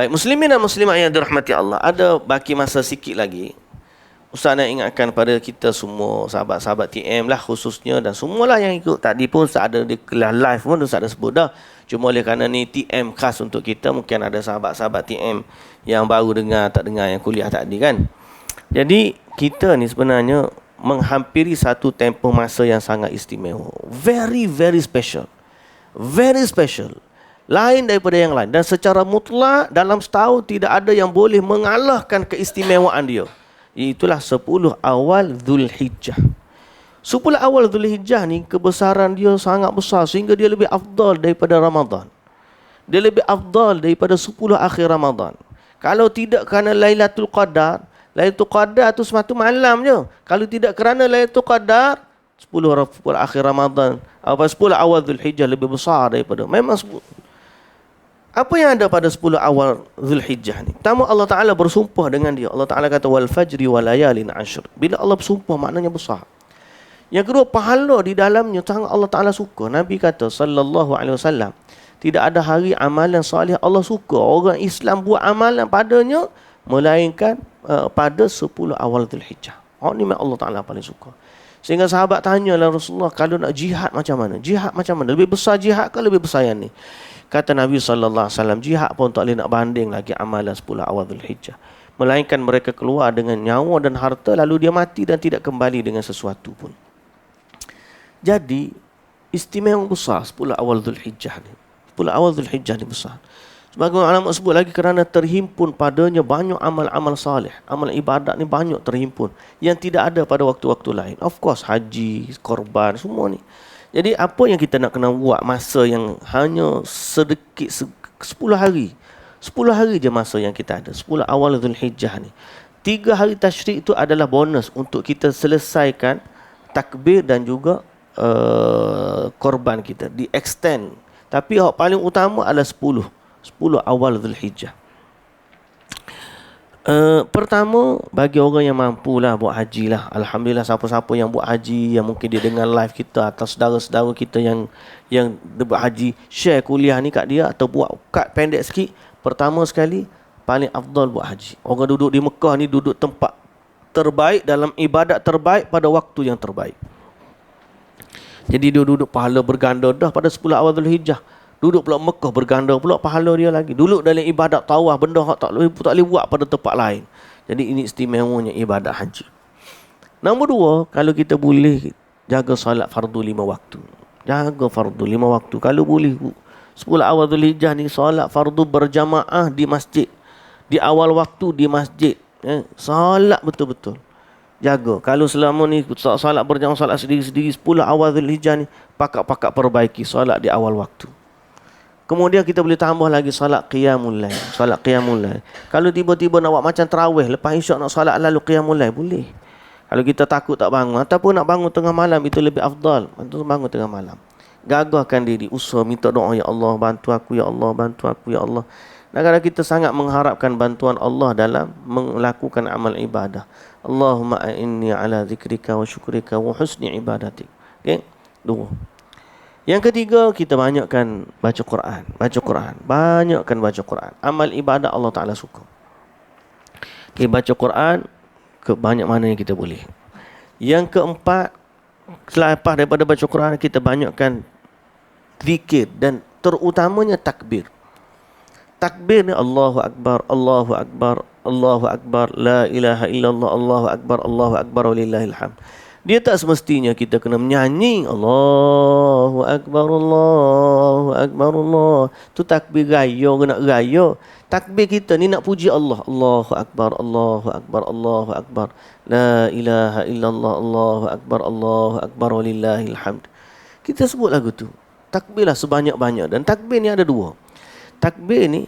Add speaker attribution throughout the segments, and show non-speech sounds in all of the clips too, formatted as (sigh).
Speaker 1: Baik, muslimin dan muslimat yang dirahmati Allah. Ada baki masa sikit lagi. Ustaz nak ingatkan pada kita semua, sahabat-sahabat TM lah khususnya dan semualah yang ikut tadi pun Ustaz ada di live pun Ustaz ada sebut dah. Cuma oleh kerana ni TM khas untuk kita, mungkin ada sahabat-sahabat TM yang baru dengar, tak dengar yang kuliah tadi kan. Jadi kita ni sebenarnya menghampiri satu tempoh masa yang sangat istimewa. Very, very special. Very special lain daripada yang lain. Dan secara mutlak dalam setahun tidak ada yang boleh mengalahkan keistimewaan dia. Itulah 10 awal Zulhijjah. 10 awal Zulhijjah ni kebesaran dia sangat besar sehingga dia lebih afdal daripada Ramadan. Dia lebih afdal daripada 10 akhir Ramadan. Kalau tidak kerana Lailatul Qadar Lailatul Qadar tu semata malam je. Kalau tidak kerana Lailatul Qadar 10 akhir Ramadan apa 10 awal Zulhijjah lebih besar daripada memang apa yang ada pada 10 awal Zulhijjah ni? Pertama Allah Taala bersumpah dengan dia. Allah Taala kata wal fajri wal layalin ashr. Bila Allah bersumpah maknanya besar. Yang kedua pahala di dalamnya sangat Allah Taala suka. Nabi kata sallallahu alaihi wasallam tidak ada hari amalan soleh Allah suka orang Islam buat amalan padanya melainkan uh, pada 10 awal Zulhijjah. Oh ni Allah Taala paling suka. Sehingga sahabat tanya lah Rasulullah kalau nak jihad macam mana? Jihad macam mana? Lebih besar jihad ke lebih besar yang ni? Kata Nabi wasallam, jihad pun tak boleh nak banding lagi amalan 10 awal Zulhijjah. Melainkan mereka keluar dengan nyawa dan harta lalu dia mati dan tidak kembali dengan sesuatu pun. Jadi istimewa besar 10 awal Zulhijjah ni. 10 awal Zulhijjah ni besar. Sebagai ulama sebut lagi kerana terhimpun padanya banyak amal-amal salih. Amal ibadat ni banyak terhimpun yang tidak ada pada waktu-waktu lain. Of course haji, korban semua ni. Jadi apa yang kita nak kena buat masa yang hanya sedikit sepuluh hari. Sepuluh hari je masa yang kita ada. Sepuluh awal Zulhijjah ni. Tiga hari tashrik itu adalah bonus untuk kita selesaikan takbir dan juga uh, korban kita. Di extend. Tapi yang paling utama adalah sepuluh. Sepuluh awal Zulhijjah. Uh, pertama bagi orang yang mampu lah buat haji lah. Alhamdulillah siapa-siapa yang buat haji Yang mungkin dia dengar live kita Atau saudara-saudara kita yang Yang buat haji Share kuliah ni kat dia Atau buat kat pendek sikit Pertama sekali Paling afdal buat haji. Orang duduk di Mekah ni Duduk tempat terbaik Dalam ibadat terbaik Pada waktu yang terbaik. Jadi dia duduk pahala berganda dah Pada 10 awal Dhul Hijjah Duduk pula Mekah berganda pula pahala dia lagi. Duduk dalam ibadat tawaf benda hak tak boleh tak boleh buat pada tempat lain. Jadi ini istimewanya ibadat haji. Nombor dua, kalau kita boleh jaga solat fardu lima waktu. Jaga fardu lima waktu. Kalau boleh, sepuluh awal Dhul Hijjah ni solat fardu berjamaah di masjid. Di awal waktu di masjid. Eh, solat betul-betul. Jaga. Kalau selama ni solat berjamaah, solat sendiri-sendiri, sepuluh awal Dhul Hijjah ni, pakat-pakat perbaiki solat di awal waktu. Kemudian kita boleh tambah lagi solat qiyamul lail. Solat qiyamul lail. Kalau tiba-tiba nak buat macam tarawih, lepas isyak nak solat lalu qiyamul lail, boleh. Kalau kita takut tak bangun ataupun nak bangun tengah malam itu lebih afdal. Bantu bangun tengah malam. Gagahkan diri, usaha minta doa ya Allah, bantu aku ya Allah, bantu aku ya Allah. Dan kadang kita sangat mengharapkan bantuan Allah dalam melakukan amal ibadah. Allahumma inni ala zikrika wa syukrika wa husni ibadatik. Okey? Dua. Yang ketiga, kita banyakkan baca Quran. Baca Quran. Banyakkan baca Quran. Amal ibadat Allah Ta'ala suka. Okay, baca Quran, ke banyak mana yang kita boleh. Yang keempat, selepas daripada baca Quran, kita banyakkan zikir dan terutamanya takbir. Takbir ni Allahu Akbar, Allahu Akbar, Allahu Akbar, La ilaha illallah, Allahu Akbar, Allahu Akbar, walillahilhamd. Dia tak semestinya kita kena menyanyi Allahu Akbar Allahu Akbar Allah. Tu takbir raya ke nak raya Takbir kita ni nak puji Allah. Allahu Akbar Allahu Akbar Allahu Akbar. La ilaha illallah Allahu Akbar Allahu Akbar Walillahil hamd. Kita sebut lagu tu. Takbirlah sebanyak-banyak. Dan takbir ni ada dua. Takbir ni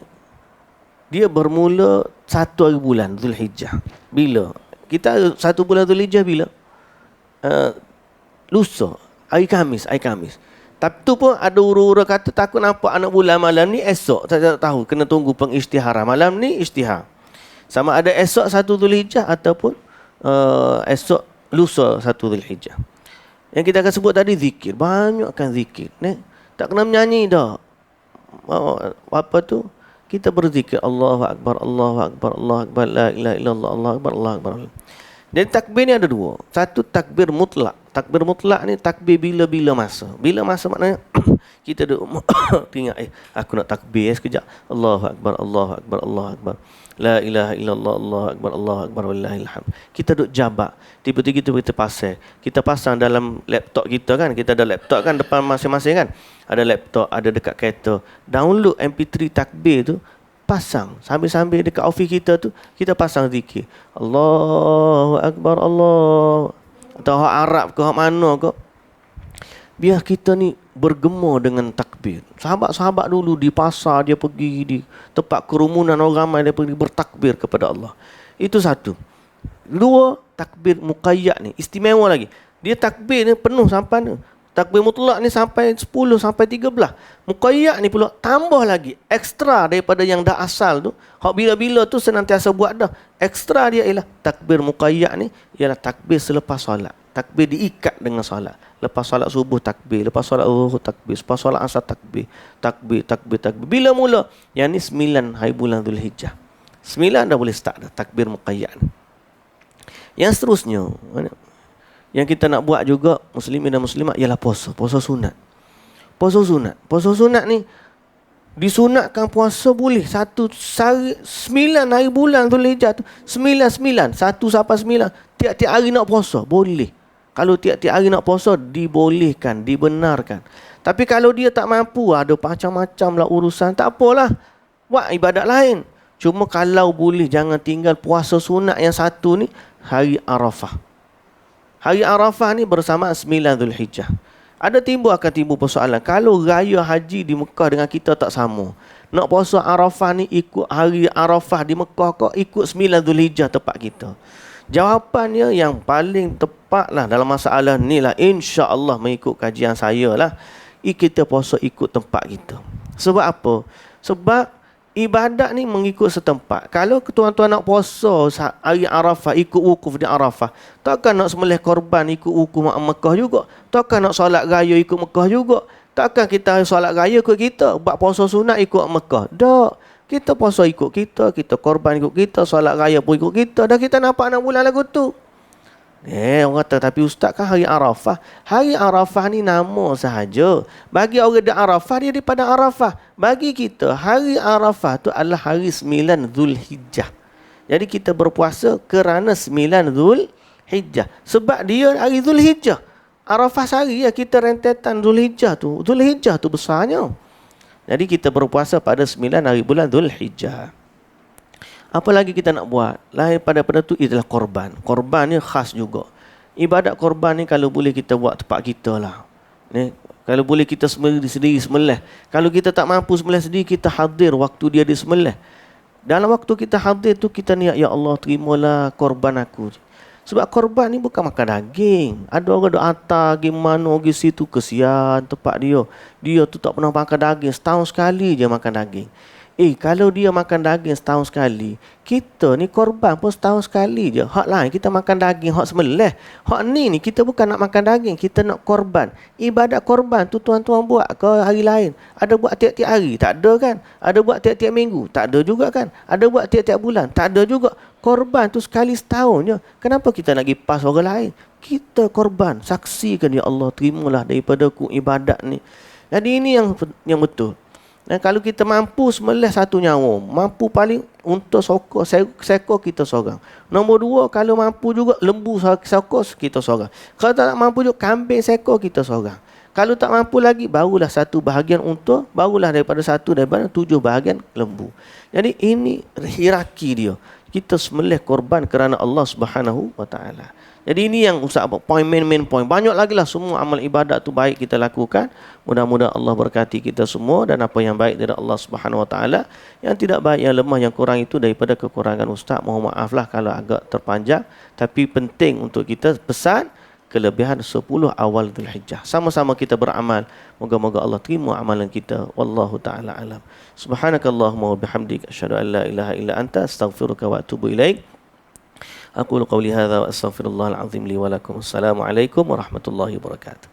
Speaker 1: Dia bermula satu hari bulan Zulhijjah. Bila? Kita satu bulan Zulhijjah bila? Uh, lusa. Hari Khamis hari Khamis tapi tu pun ada ura-ura kata takut nampak anak bulan malam ni esok. Tak, tak tahu. Kena tunggu pengisytiharan malam ni isytihar. Sama ada esok satu Zulhijjah ataupun uh, esok lusa satu Zulhijjah yang kita akan sebut tadi zikir. Banyakkan zikir ni. Tak kena menyanyi dah. Apa tu? Kita berzikir Allahu akbar Allahu akbar Allahu akbar la ilaha illallah Allahu akbar Allahu akbar. Dan takbir ni ada dua. Satu takbir mutlak. Takbir mutlak ni takbir bila-bila masa. Bila masa maknanya (coughs) kita duduk (coughs) ingat eh aku nak takbir eh, sekejap. Allahu akbar Allahu akbar Allahu akbar. La ilaha illallah Allahu akbar Allahu akbar wallahil hamd. Kita duduk jabak. Tiba-tiba kita kita pasang. Kita pasang dalam laptop kita kan. Kita ada laptop kan depan masing-masing kan. Ada laptop, ada dekat kereta. Download MP3 takbir tu pasang. Sambil-sambil dekat office kita tu kita pasang zikir. Allahu akbar Allah atau hak Arab ke hak mana ke. Biar kita ni bergema dengan takbir. Sahabat-sahabat dulu di pasar dia pergi di tempat kerumunan orang ramai dia pergi bertakbir kepada Allah. Itu satu. Dua takbir muqayyad ni istimewa lagi. Dia takbir ni penuh sampai ni Takbir mutlak ni sampai 10 sampai 13. Muqayyad ni pula tambah lagi ekstra daripada yang dah asal tu. Hak bila-bila tu senantiasa buat dah. Ekstra dia ialah takbir muqayyad ni ialah takbir selepas solat. Takbir diikat dengan solat. Lepas solat subuh takbir, lepas solat zuhur takbir, lepas solat asar takbir. Takbir, takbir, takbir. Bila mula? Yang ni sembilan hari bulan Zulhijjah. Sembilan dah boleh start dah takbir muqayyad. Yang seterusnya, yang kita nak buat juga muslimin dan muslimat ialah puasa, puasa sunat. Puasa sunat. Puasa sunat ni disunatkan puasa boleh satu sehari sembilan hari bulan tu lejat tu. Sembilan sembilan satu sampai sembilan. Tiap-tiap hari nak puasa boleh. Kalau tiap-tiap hari nak puasa dibolehkan dibenarkan. Tapi kalau dia tak mampu ada macam-macam lah urusan. Tak apalah. Buat ibadat lain. Cuma kalau boleh jangan tinggal puasa sunat yang satu ni hari Arafah Hari Arafah ni bersama 9 Zulhijjah. Ada timbul akan timbul persoalan. Kalau raya haji di Mekah dengan kita tak sama. Nak puasa Arafah ni ikut hari Arafah di Mekah kok ikut 9 Zulhijjah tempat kita. Jawapannya yang paling tepat lah dalam masalah ni lah. InsyaAllah mengikut kajian saya lah. Kita puasa ikut tempat kita. Sebab apa? Sebab ibadat ni mengikut setempat. Kalau tuan-tuan nak puasa hari Arafah ikut wukuf di Arafah, takkan nak sembelih korban ikut wukuf Mekah juga. Takkan nak solat raya ikut Mekah juga. Takkan kita solat raya ikut kita, buat puasa sunat ikut Mekah. Tak. Kita puasa ikut kita, kita korban ikut kita, solat raya pun ikut kita. Dah kita nampak nak bulan lagu tu. Eh, orang kata, tapi ustaz kan hari Arafah. Hari Arafah ni nama sahaja. Bagi orang di Arafah, dia daripada Arafah. Bagi kita, hari Arafah tu adalah hari 9 Zul Hijjah. Jadi kita berpuasa kerana 9 Zul Hijjah. Sebab dia hari Zul Hijjah. Arafah sehari ya kita rentetan Zul Hijjah tu. Zul Hijjah tu besarnya. Jadi kita berpuasa pada 9 hari bulan Zul Hijjah. Apa lagi kita nak buat? Lain pada pada tu ialah korban. Korban ni khas juga. Ibadat korban ni kalau boleh kita buat tempat kita lah. Ni, kalau boleh kita sendiri sendiri semelih. Kalau kita tak mampu semelih sendiri, kita hadir waktu dia di semelih. Dalam waktu kita hadir tu kita niat, Ya Allah terimalah korban aku. Sebab korban ni bukan makan daging. Ada orang duk hantar gimana pergi situ kesian tempat dia. Dia tu tak pernah makan daging. Setahun sekali je makan daging. Eh kalau dia makan daging setahun sekali Kita ni korban pun setahun sekali je. Hak lain kita makan daging Hak semelih. Hak ni ni kita bukan nak makan daging Kita nak korban. Ibadat korban tu tuan-tuan buat ke hari lain? Ada buat tiap-tiap hari? Tak ada kan? Ada buat tiap-tiap minggu? Tak ada juga kan? Ada buat tiap-tiap bulan? Tak ada juga. Korban tu sekali setahun je. Kenapa kita nak pas orang lain? Kita korban. Saksikan ya Allah Terimalah daripada ku ibadat ni. Jadi ini yang yang betul dan kalau kita mampu semelih satu nyawa, mampu paling untuk sokor, sekor kita seorang. Nombor dua, kalau mampu juga lembu sokor kita seorang. Kalau tak mampu juga kambing sekor kita seorang. Kalau tak mampu lagi, barulah satu bahagian untuk, barulah daripada satu daripada tujuh bahagian lembu. Jadi ini hierarki dia. Kita semelih korban kerana Allah Subhanahu taala. Jadi ini yang Ustaz apa? Point main main point. Banyak lagi lah semua amal ibadat tu baik kita lakukan. Mudah-mudahan Allah berkati kita semua dan apa yang baik dari Allah Subhanahu Wa Taala. Yang tidak baik, yang lemah, yang kurang itu daripada kekurangan Ustaz. Mohon maaf lah kalau agak terpanjang. Tapi penting untuk kita pesan kelebihan 10 awal Dhul Hijjah. Sama-sama kita beramal. Moga-moga Allah terima amalan kita. Wallahu ta'ala alam. Subhanakallahumma wa bihamdik. Asyadu an la ilaha illa anta. Astaghfiruka wa atubu ilaih. أقول قولي هذا وأستغفر الله العظيم لي ولكم السلام عليكم ورحمة الله وبركاته